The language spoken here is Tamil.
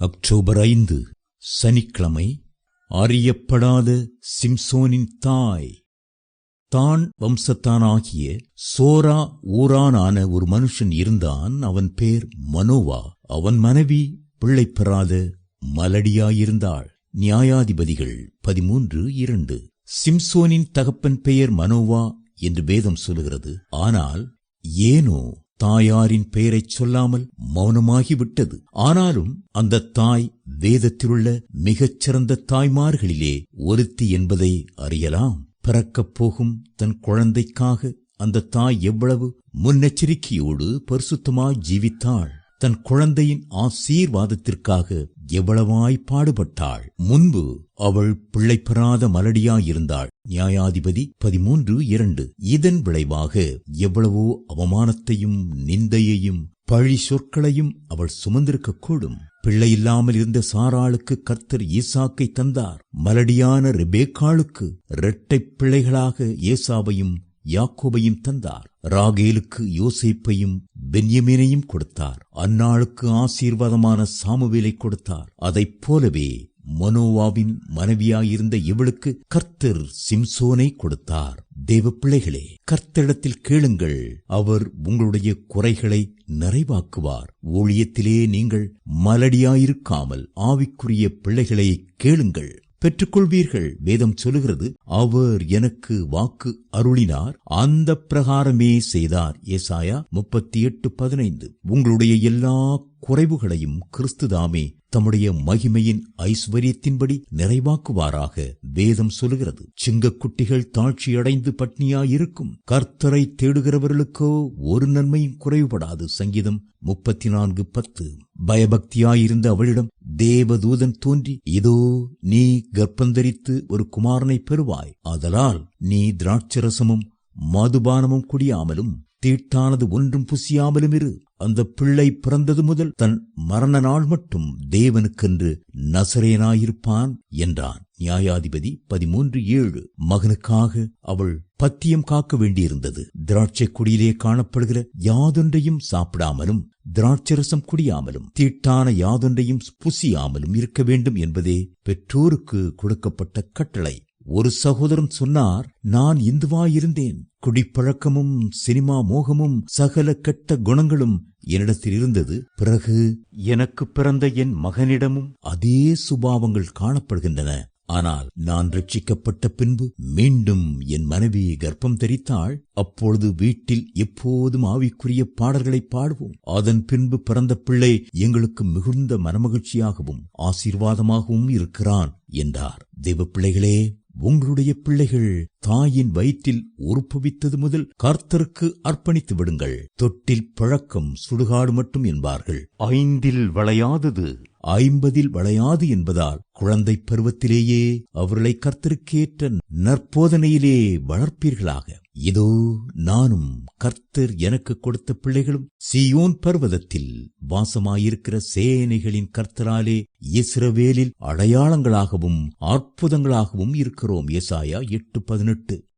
அக்டோபர் ஐந்து சனிக்கிழமை அறியப்படாத சிம்சோனின் தாய். தான் வம்சத்தானாகிய சோரா ஊரானான ஒரு மனுஷன் இருந்தான் அவன் பேர் மனோவா. அவன் மனைவி பிள்ளை பெறாத மலடியாயிருந்தாள். நியாயாதிபதிகள் பதிமூன்று இரண்டு. சிம்சோனின் தகப்பன் பெயர் மனோவா என்று வேதம் சொல்லுகிறது. ஆனால் ஏனோ தாயாரின் பெயரைச் சொல்லாமல் மௌனமாகிவிட்டது. ஆனாலும் அந்த தாய் வேதத்திலுள்ள மிகச்சிறந்த தாய்மார்களிலே ஒருத்தி என்பதை அறியலாம். பிறக்கப் போகும் தன் குழந்தைக்காக அந்த தாய் எவ்வளவு முன்னெச்சரிக்கையோடு பரிசுத்தமாய் ஜீவித்தாள். தன் குழந்தையின் ஆசீர்வாதத்திற்காக எவ்வளவாய் பாடுபட்டாள். முன்பு அவள் பிள்ளை பெறாத மலடியாயிருந்தாள். நியாயாதிபதி பதிமூன்று இரண்டு. இதன் விளைவாக எவ்வளவோ அவமானத்தையும் நிந்தையையும் பழி சொற்களையும் அவள் சுமந்திருக்க கூடும் பிள்ளை இல்லாமல் இருந்த சாராளுக்கு கர்த்தர் ஈசாக்கை தந்தார். மலடியான ரெபேக்காளுக்கு இரட்டை பிள்ளைகளாக ஏசாவையும் யாக்கோபையும் தந்தார். ராகேலுக்கு யோசேப்பையும் பென்யமீனையும் கொடுத்தார். அந்நாளுக்கு ஆசீர்வாதமான சாமுவேலை கொடுத்தார். அதைப் போலவே மனோவாவின் மனைவியாயிருந்த இவளுக்கு கர்த்தர் சிம்சோனை கொடுத்தார். தேவ பிள்ளைகளே கர்த்தரிடத்தில் கேளுங்கள். அவர் உங்களுடைய குறைகளை நிறைவாக்குவார். ஊழியத்திலே நீங்கள் மலடியாயிருக்காமல் ஆவிக்குரிய பிள்ளைகளை கேளுங்கள். பெற்றுக்கொள்வீர்கள். வேதம் சொல்லுகிறது அவர் எனக்கு வாக்கு அருளினார். அந்த பிரகாரமே செய்தார். ஏசாயா முப்பத்தி எட்டு பதினைந்து. உங்களுடைய எல்லா குறைவுகளையும் கிறிஸ்துதாமே தம்முடைய மகிமையின் ஐஸ்வர்யத்தின்படி நிறைவாக்குவாராக. வேதம் சொல்லுகிறது சிங்கக்குட்டிகள் தாழ்ச்சியடைந்து பட்னியாயிருக்கும். கர்த்தரை தேடுகிறவர்களுக்கோ ஒரு நன்மையும் குறைவுபடாது. சங்கீதம் முப்பத்தி நான்கு பத்து. பயபக்தியாயிருந்த அவளிடம் தேவதூதன் தோன்றி இதோ நீ கர்ப்பந்தரித்து ஒரு குமாரனை பெறுவாய். ஆதலால் நீ திராட்சரசமும் மதுபானமும் குடியாமலும் தீட்டானது ஒன்றும் புசியாமலும் இரு. அந்த பிள்ளை பிறந்தது முதல் தன் மரண நாள் மட்டும் தேவனுக்கென்று நசரேனாயிருப்பான் என்றான். நியாயாதிபதி பதிமூன்று ஏழு. மகனுக்காக அவள் பத்தியம் காக்க வேண்டியிருந்தது. திராட்சை குடியிலே காணப்படுகிற யாதொன்றையும் சாப்பிடாமலும் திராட்சரசம் குடியாமலும் தீட்டான யாதொன்றையும் புசியாமலும் இருக்க வேண்டும் என்பதே பெற்றோருக்கு கொடுக்கப்பட்ட கட்டளை. ஒரு சகோதரன் சொன்னார் நான் இந்துவாயிருந்தேன். குடிப்பழக்கமும் சினிமா மோகமும் சகல கெட்ட குணங்களும் என்னிடத்தில் இருந்தது. பிறகு எனக்கு பிறந்த என் மகனிடமும் அதே சுபாவங்கள் காணப்படுகின்றன. ஆனால் நான் ரட்சிக்கப்பட்ட பின்பு மீண்டும் என் மனைவி கர்ப்பம் தெரித்தாள். அப்பொழுது வீட்டில் எப்போதும் ஆவிக்குரிய பாடல்களை பாடுவோம். அதன் பின்பு பிறந்த பிள்ளை எங்களுக்கு மிகுந்த மனமகிழ்ச்சியாகவும் ஆசீர்வாதமாகவும் இருக்கிறான் என்றார். தெய்வ பிள்ளைகளே உங்களுடைய பிள்ளைகள் தாயின் வயிற்றில் உருப்பவித்தது முதல் கர்த்தருக்கு அர்ப்பணித்து விடுங்கள். தொட்டில் பழக்கம் சுடுகாடு மட்டும் என்பார்கள். ஐந்தில் வளையாதது ஐம்பதில் வளையாது என்பதால் குழந்தை பருவத்திலேயே அவர்களை கர்த்தருக்கேற்ற நற்போதனையிலே வளர்ப்பீர்களாக. இதோ நானும் கர்த்தர் எனக்கு கொடுத்த பிள்ளைகளும் சியோன் பர்வதத்தில் வாசமாயிருக்கிற சேனைகளின் கர்த்தராலே இஸ்ரவேலில் அடையாளங்களாகவும் அற்புதங்களாகவும் இருக்கிறோம். ஏசாயா எட்டு பதினெட்டு.